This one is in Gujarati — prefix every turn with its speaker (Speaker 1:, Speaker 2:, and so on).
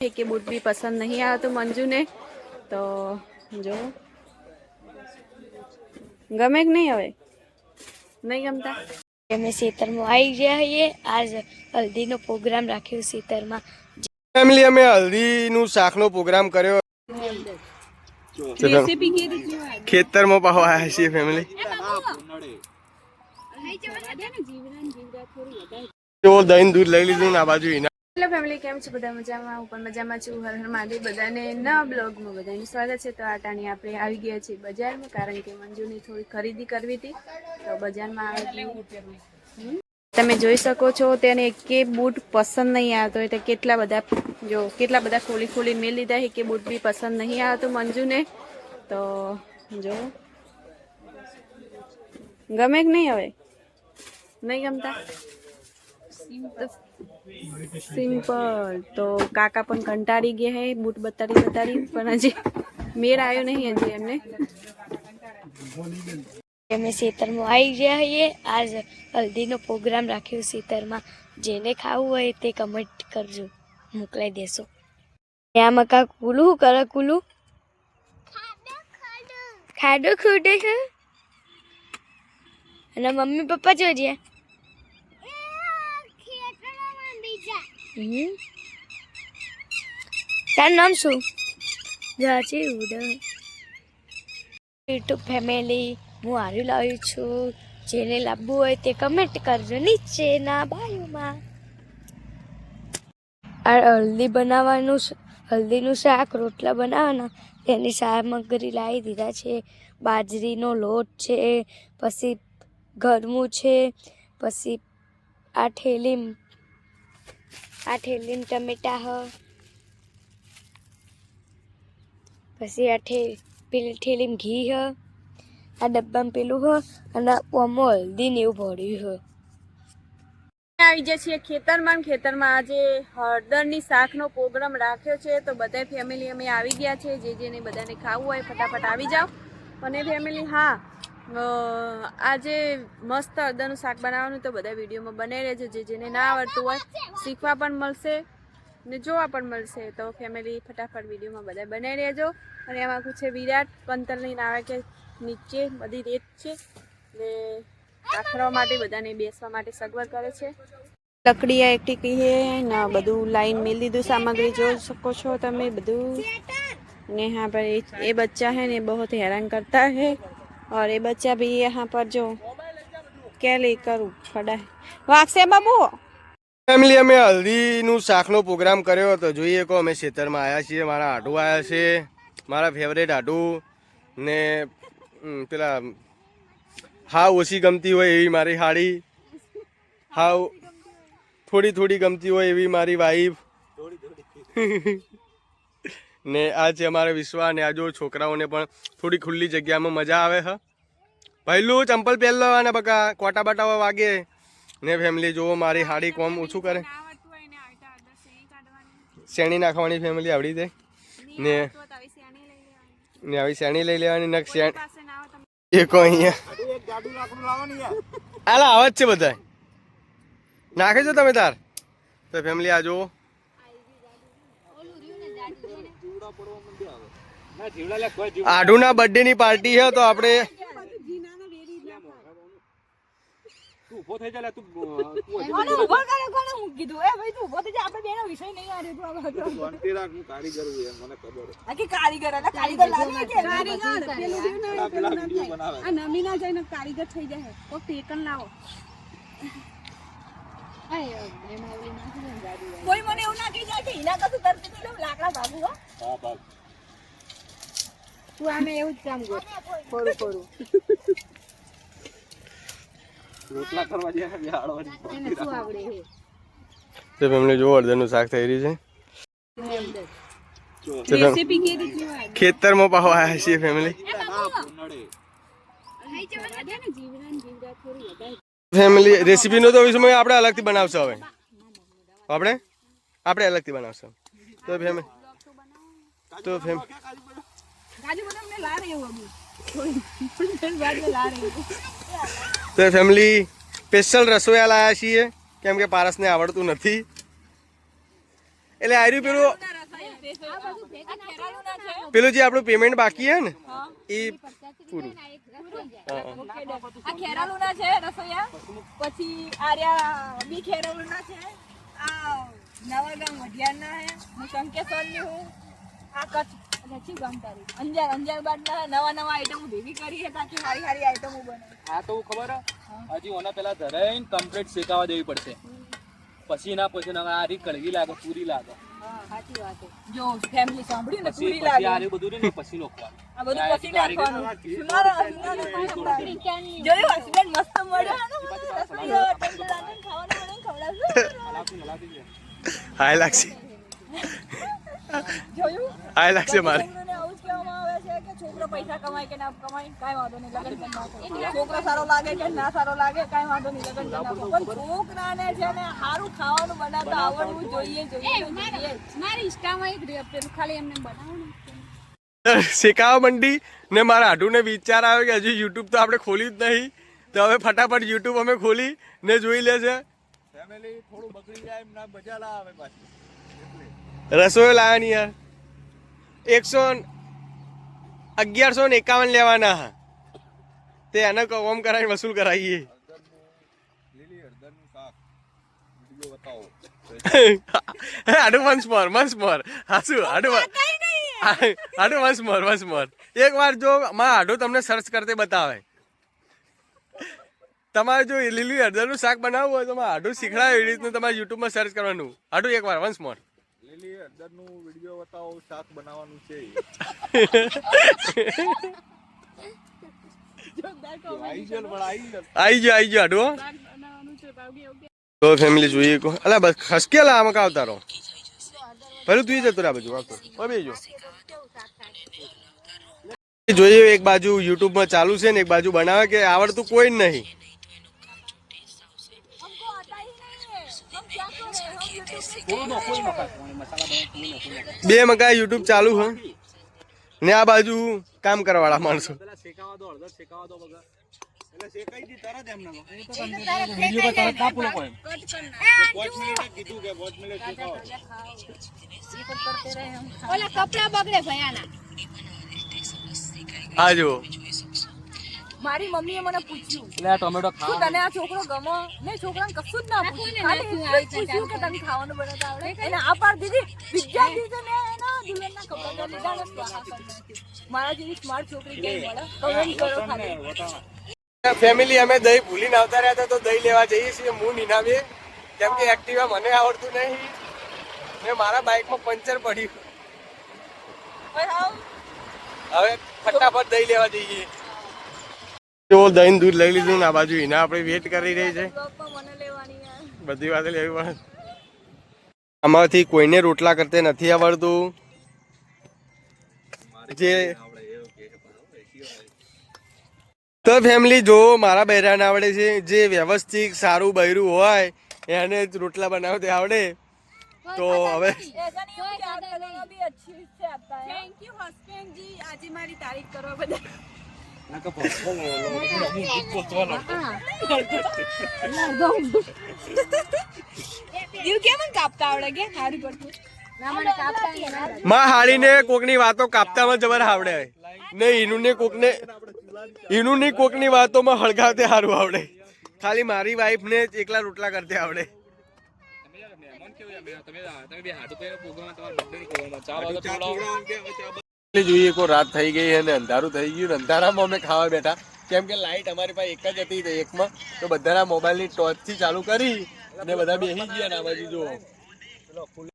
Speaker 1: કે બૂટ બી પસંદ નહીં આવતું મંજુને. તો જો. ગમે કે નહીં હવે? નહીં ગમતા?
Speaker 2: અમે સીતરમાં આવી ગયા છીએ. આજ હલ્દીનો પ્રોગ્રામ રાખ્યો સીતરમાં
Speaker 3: ફેમિલી અમે હલ્દીનું શાકનો પ્રોગ્રામ કર્યો. ખેતરમાં પાહો આવ્યા છીએ ફેમિલી જો દહીં દૂધ લઈ લીધું ને આ બાજુ
Speaker 1: હેલો ફેમિલી, કેમ છે? બધા મજામાં? હું પણ મજામાં છું. હર હર મહાદેવ. બધાને નવા બ્લોગમાં બધાનું સ્વાગત છે. તો આ ટાણી આપણે આવી ગયા છીએ બજારમાં, કારણ કે મંજુની થોડી ખરીદી કરવી હતી. તો બજારમાં આવી તમે જોઈ શકો છો, તેને કે બૂટ પસંદ નહીં આવતો. એટલે કેટલા બધા, જો, કેટલા બધા ખોલી ખોલી મેં લીધા કે બૂટ બી પસંદ નહીં આવતું મંજુને. તો જો. ગમે કે નહીં હવે? નહીં ગમતા? સિમ્પલ. તો કાકા પણ કંટાળી ગયા હે, બૂટ બતાડી બતાડી, પણ હજી મેળ આવ્યો નહીં હજી એમને.
Speaker 2: અમે ખેતરમાં આવી ગયા છીએ આજ હલ્દીનો પ્રોગ્રામ રાખ્યો ખેતરમાં જેને ખાવું હોય તે કમેન્ટ કરજો. મોકલાઈ દેશો. ત્યાં મકા કુલું કરે કુલું? ખાડો ખૂટે છે અને મમ્મી પપ્પા હમ તારું નામ શું? જાચી ઉડ યુટ્યુબ ફેમિલી હું હાર્યું લાવી છું. જેને લાવવું હોય તે કમેન્ટ કરજો નીચેના બાયોમાં. આ હલ્દી બનાવવાનું હલ્દીનું શાક રોટલા બનાવવાના. તેની સામગ્રી લાવી દીધા છે. બાજરીનો લોટ છે પછી ગરમું છે પછી આ ઠેલી આ ઠેલીમ ટમેટા હ. પછી આ ઠે, પેલી ઠેલીમ ઘી હ. આ ડબ્બામાં પેલું હ અને ઓમો હલ્દી ને એવું ભર્યું હ.
Speaker 1: આવી જાય છીએ ખેતરમાં ખેતરમાં આજે હળદરની શાકનો પ્રોગ્રામ રાખ્યો છે તો બધા ફેમિલી અમે આવી ગયા છે, જે જેને બધાને ખાવું હોય ફટાફટ આવી જાઓ. અને ફેમિલી હા આજે મસ્ત અડદાનું શાક બનાવવાનું, તો બધા વિડીયોમાં બને રહેજો. જે જેને ના આવડતું હોય, શીખવા પણ મળશે ને જોવા પણ મળશે. તો ફેમિલી ફટાફટ વિડીયોમાં બધા બનાવી રહેજો. અને એમાં આખું છે વિરાટ, પંતરની નાવે કે નીચે બધી રેત છે. ને રાખવા માટે બધાને બેસવા માટે સગવડ કરે છે. લકડી લકડીયા એકઠી કહીએ, ને બધું લાઈન મેળ દીધું સામગ્રી, જોઈ શકો છો તમે બધું. ને હા ભાઈ એ બચ્ચા હે ને બહુ હેરાન કરતા હે. और ये बच्चा भी यहाँ पर जो क्या लेकर खड़ा है वाक्से बाबू
Speaker 3: ફેમિલી અમે હલ્દીનું શાકનો પ્રોગ્રામ કર્યો હતો જોઈએ કહો અમે ખેતરમાં આવ્યા છીએ મારા આટુ આવ્યા છે મારા ફેવરેટ આટુ ને ઉમ, પેલા હાવ ઓછી ગમતી હોય એવી મારી હાડી હાવ થોડી થોડી ગમતી હોય એવી મારી વાઈફ ને આ છે અમારા વિશ્વા ને આ જો છોકરાઓને પણ થોડી ખુલ્લી જગ્યામાં મજા આવે હ. પહેલું ચંપલ પહેરલો અને બકા, કોટા બટાવા વાગે. ને ફેમિલી જુઓ, મારી હાડી કોમ ઓછું કરે. શેણી નાખવાની ફેમિલી આવડી જાય. ને ને આવી શેણી લઈ લેવાની નખ શેણ એક અહીંયા આલા આવા જ છે બધા નાખે છો તમે તાર. તો ફેમિલી આ જુઓ. આઢુના બર્થડે ની પાર્ટી છે તો આપણે
Speaker 1: કારીગર થઈ જાય. તો ટેકન લાવો. કોઈ મને એવું ના કહી જાય છે એના કશું તરતી પેલું લાકડા ભાગું હો. તું આમે એવું જ કામ કર. ખોરું ખોરું એને શું આવડે હે
Speaker 3: તો ફેમિલી અડધનું શાક થઈ રહ્યું છે.
Speaker 1: રેસીપી
Speaker 3: ખેતરમાં પાવા આવ્યા છીએ ફેમિલી. ફેમિલી રેસીપીનો તો વિષય આપણે અલગથી બનાવશું હવે. આપણે? આપણે અલગથી બનાવશું. તો ફેમિલી તો ફેમ તો ફેમિલી સ્પેશિયલ રસોઈ લાયા છીએ. કેમ કે પારસને આવડતું નથી. એટલે આર્યું પેલું પેલું જે આપણું પેમેન્ટ બાકી હે ને એ પૂરું.
Speaker 4: આ ખેરાલુના છે રસોઈયા. પછી આર્યા બી ખેરાલુના છે. આ નવાગામ વઢિયારના હે. હું શંકેશ્વરની હું. આ કચ્છ. ગામ તારી અંજાર અંજાર બાદના નવા નવા આઈટમો ભેગી કરી હે તાકી સારી સારી આઈટમો બને
Speaker 5: હા તો ખબર? હજી ઓના પેલા ધરાઈને કમ્પ્લીટ શેકાવા દેવી પડશે. પછી ના પછી આ રી કડવી લાગે પૂરી લાગે.
Speaker 4: સાચી વાત જો ફેમિલી સાંભળ્યું ને પૂરી
Speaker 5: પછી આ બધું ને પછી લોકવાનું
Speaker 4: આ બધું પછી નાખવાનું સુનારો સુનારો જોયું હસબન્ડ મસ્ત મળ્યો રસોઈયો ટંડોળાને ખાવાનું મને ખવડાવજો
Speaker 3: હાય લાગશે
Speaker 4: જોયું
Speaker 3: હાય લાગશે મારે
Speaker 4: છોકરોને આવું જ કહેવામાં આવે છે કે છોકરો પૈસા કમાય કે ના કમાય કાંઈ વાંધો નહીં લગન કરી છોકરો સારો લાગે કે ના સારો લાગે કાંઈ વાંધો નહીં લગન કરી પણ છોકરાને છે ને સારું ખાવાનું બનાવતા આવડવું જોઈએ જોઈએ
Speaker 6: મારી ઇન્સ્ટામાં એક પેલું ખાલી એમને બનાવો ને
Speaker 3: મંડી ને મારા આઢુને વિચાર આવ્યો કે હજી યુટ્યુબ તો આપણે ખોલી જ નહીં. તો હવે ફટાફટ યુટ્યુબ અમે ખોલી ને જોઈ લે છે.
Speaker 5: ફેમિલી થોડું બગડી જાય એમ ના મજા લાવે પાછી.
Speaker 3: રસોઈ લાવવાની યાર. એકસો અગિયારસો ને એકાવન લેવાના તે એને કોમ કરાવીને વસૂલ કરાવીએ. વંશ મોર વંશ મોર. હાસુ હાડુ હાડુ વંશ મોર વંશ મોર. એક વાર જો માં આડું તમને સર્ચ કરતે બતાવે. તમારે જો લીલી હળદરનું શાક બનાવવું હોય તો આડું શીખડાવે એવી રીતનું તમારે યુટ્યુબમાં સર્ચ કરવાનું. આડું એક વાર વંશ મોર.
Speaker 5: લીલી હળદરનું વિડિયો બતાવો શાક બનાવવાનું છે. આઈ ગયો આઈ ગયો.
Speaker 3: આઈ ગયો આઈ ગયો હાડુ હો. તો ફેમિલી જોઈએ કો અલા બસ ખસકેલા આમાં કા આવતારો પેલું તું જતો રહ્યા બાજુ આવતો જો. બેજો જોઈએ એક બાજુ યુટ્યુબમાં માં ચાલુ છે ને એક બાજુ બનાવે કે આવડતું કોઈ જ નહીં
Speaker 5: થોડું નોખો જ નોખાય. મસાલા બનાવો, થોડું નોખો નોખાય.
Speaker 3: બે મકા યુટ્યુબ ચાલુ હ. ને આ બાજુ કામ કરવાળા માણસો. આ જો
Speaker 4: મારી મમ્મીએ મને પૂછ્યું
Speaker 5: એટલે ટોમેટો
Speaker 4: શું તને આ છોકરો ગમો? નહીં છોકરાને કશું જ ના પૂછ્યું. ખાલી પૂછ્યું કે તને ખાવાનું બનાવતા આવડે? એને આ પાર દીધી બીજા દિવસે મેં એના દુલ્હનના કપડા લીધા ને. મારા જેવી સ્માર્ટ છોકરી કે મળે? કમેન્ટ કરો ખાલી.
Speaker 3: ફેમિલી અમે દહીં ભૂલીને આવતા રહ્યા હતા તો દહીં લેવા જઈએ છીએ. હું નીનાબે કેમ કે એક્ટિવા મને આવડતું નહીં. ને મારા બાઇકમાં પંચર પડ્યું. હવે ફટાફટ દહીં લેવા જઈએ. તો દહીં, દૂધ લઈ લીધું ને આ બાજુ એના આપણે વેટ કરી રહી છે. બધી વાત લેવી પડે. આમાંથી કોઈને રોટલા કરતે નથી આવડતું. જે તો ફેમિલી જો મારા બહેરાને આવડે છે, જે વ્યવસ્થિત, સારું, બૈરું હોય, એને જ રોટલા બનાવતે આવડે. તો હવે
Speaker 4: なんかこう、ほぼ、もう一
Speaker 6: 個取らない。
Speaker 3: દીવ હાળીને કોકની વાતો કાપતામાં જબર આવડે ને ઈનું ને કોકને ઈનું કોકની વાતોમાં હળગાવતે સારું આવડે. ખાલી મારી વાઈફને જ એકલા રોટલા કરતે આવડે.
Speaker 5: થોડો
Speaker 3: જોઈએ કોઈ રાત થઈ ગઈ અને અંધારું થઈ ગયું અંધારામાં અમે ખાવા બેઠા. કેમ કે લાઈટ અમારી પાસે એક જ હતી એકમાં. તો બધાના મોબાઈલની ટોર્ચથી ચાલુ કરી અને બધા બેસી ગયા ના બાજુ જો